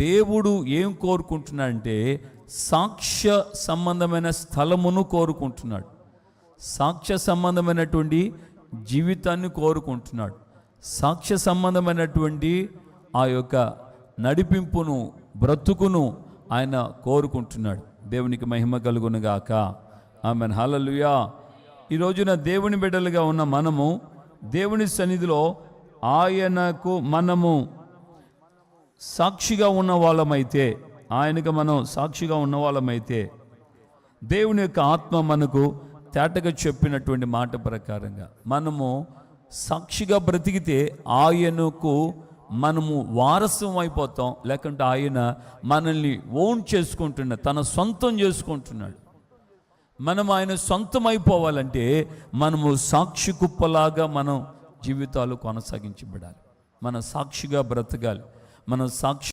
దేవుడు ఏం కోరుకుంటున్నాడంటే సాక్ష్య సంబంధమైన స్థలమును కోరుకుంటున్నాడు. సాక్ష్య సంబంధమైనటువంటి జీవితాన్ని కోరుకుంటున్నాడు. సాక్ష్య సంబంధమైనటువంటి ఆ యొక్క నడిపింపును బ్రతుకును ఆయన కోరుకుంటున్నాడు. దేవునికి మహిమ కలుగునుగాక. ఆమె హలలుయా ఈ రోజున దేవుని బిడ్డలుగా ఉన్న మనము దేవుని సన్నిధిలో ఆయనకు మనము సాక్షిగా ఉన్న వాళ్ళమైతే ఆయనకు మనం సాక్షిగా ఉన్న వాళ్ళమైతే దేవుని యొక్క ఆత్మ మనకు తేటగా చెప్పినటువంటి మాట ప్రకారంగా మనము సాక్షిగా బ్రతికితే ఆయనకు మనము వారసం అయిపోతాం లేకుంటే ఆయన మనల్ని ఓన్ చేసుకుంటున్నాడు తన సొంతం చేసుకుంటున్నాడు. మనం ఆయన సొంతం అయిపోవాలంటే మనము సాక్షి కుప్పలాగా మనం జీవితాలు కొనసాగించబడాలి. మన సాక్షిగా బ్రతకాలి. మనం సాక్షి